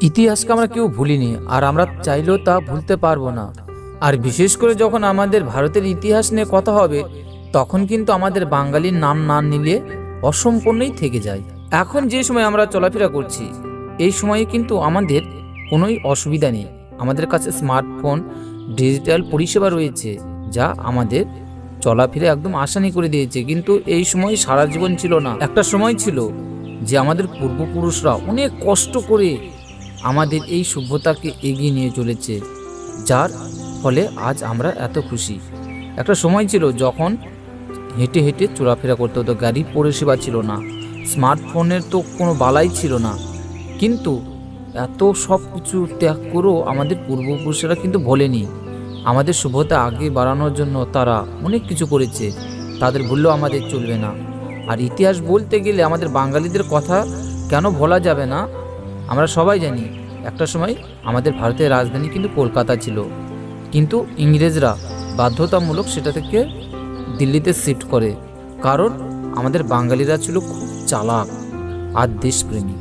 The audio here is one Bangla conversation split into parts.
ইতিহাসকে আমরা কেউ ভুলিনি, আর আমরা চাইলেও তা ভুলতে পারব না। আর বিশেষ করে যখন আমাদের ভারতের ইতিহাস নিয়ে কথা হবে, তখন কিন্তু আমাদের বাঙালির নাম না নিলে অসম্পূর্ণই থেকে যায়। এখন যে সময় আমরা চলাফেরা করছি, এই সময়ে কিন্তু আমাদের কোনোই অসুবিধা নেই। আমাদের কাছে স্মার্টফোন, ডিজিটাল পরিষেবা রয়েছে, যা আমাদের চলাফেরা একদম আসানি করে দিয়েছে। কিন্তু এই সময় সারা জীবন ছিল না। একটা সময় ছিল যে আমাদের পূর্বপুরুষরা অনেক কষ্ট করে আমাদের এই সভ্যতাকে এগিয়ে নিয়ে চলেছে, যার ফলে আজ আমরা এত খুশি। একটা সময় ছিল যখন হেঁটে হেঁটে চলাফেরা করতে হতো গাড়ির পরিষেবা ছিল না, স্মার্টফোনের তো কোনো বালাই ছিল না। কিন্তু এত সব কিছু ত্যাগ করেও আমাদের পূর্বপুরুষেরা কিন্তু ভোলেনি। আমাদের সভ্যতা আগে বাড়ানোর জন্য তারা অনেক কিছু করেছে, তাদের ভুললেও আমাদের চলবে না। আর ইতিহাস বলতে গেলে আমাদের বাঙালিদের কথা কেন ভোলা যাবে না আমরা সবাই জানি, একটা সময় আমাদের ভারতের রাজধানী কিন্তু কলকাতা ছিল। কিন্তু ইংরেজরা বাধ্যতামূলক সেটা থেকে দিল্লিতে শিফট করে, কারণ আমাদের বাঙালিরা ছিল খুব চালাক আর দেশপ্রেমী।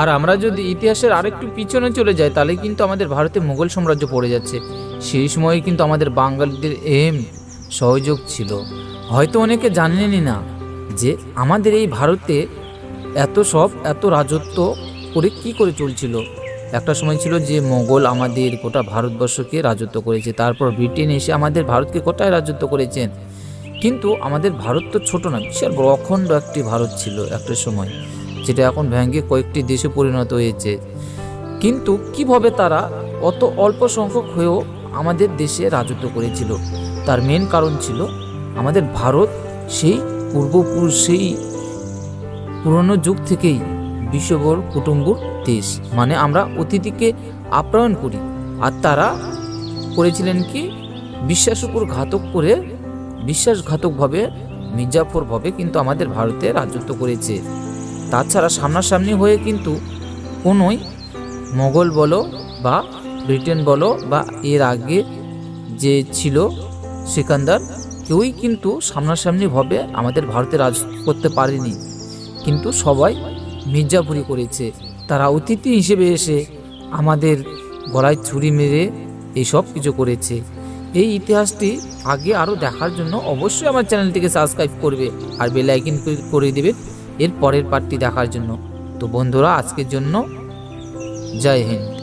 আর আমরা যদি ইতিহাসের আরেকটু পিছনে চলে যাই, তাহলে কিন্তু আমাদের ভারতে মুঘল সাম্রাজ্য পড়ে যাচ্ছে। সেই সময়ে কিন্তু আমাদের বাঙালিদের এম, সহযোগ ছিল। হয়তো অনেকে জানেনই না যে আমাদের এই ভারতে এত সব, এত রাজত্ব করে কি করে চলছিল? একটা সময় ছিল যে মোগল আমাদের গোটা ভারতবর্ষকে রাজত্ব করেছে, তারপর ব্রিটেন এসে আমাদের ভারতকে গোটায় রাজত্ব করেছেন। কিন্তু আমাদের ভারত তো ছোট না, বিশাল বড়, অখণ্ড একটি ভারত ছিল একটা সময়, যেটা এখন ভেঙে কয়েকটি দেশে পরিণত হয়েছে। কিন্তু কীভাবে তারা অত অল্প সংখ্যক হয়েও আমাদের দেশে রাজত্ব করেছিল? তার মেন কারণ ছিল আমাদের ভারত সেই পূর্বপুরুষ, সেই পুরনো যুগ থেকেই বিশ্ববর কুটুম্বুর দেশ। মানে আমরা অতিথিকে আপ্যায়ন করি। আর তারা করেছিলেন কি? বিশ্বাস উপর ঘাতক করে, বিশ্বাসঘাতকভাবে, মির্জাফরভাবে কিন্তু আমাদের ভারতে রাজত্ব করেছে। তাছাড়া সামনাসামনি হয়ে কিন্তু কোনোই মোগল বলো বা ব্রিটেন বলো বা এর আগে যে ছিল সিকান্দার, কেউই কিন্তু সামনাসামনিভাবে আমাদের ভারতে রাজ করতে পারেনি। কিন্তু সবাই মির্জাপুরি করেছে। তারা অতিথি হিসেবে এসে আমাদের গলায় ছুরি মেরে এইসব কিছু করেছে। এই ইতিহাসটি আগে আরও দেখার জন্য অবশ্যই আমার চ্যানেলটিকে সাবস্ক্রাইব করবে আর বেল আইকন করে দেবে এর পরের পার্টটি দেখার জন্য। তো বন্ধুরা, আজকের জন্য জয় হিন্দ।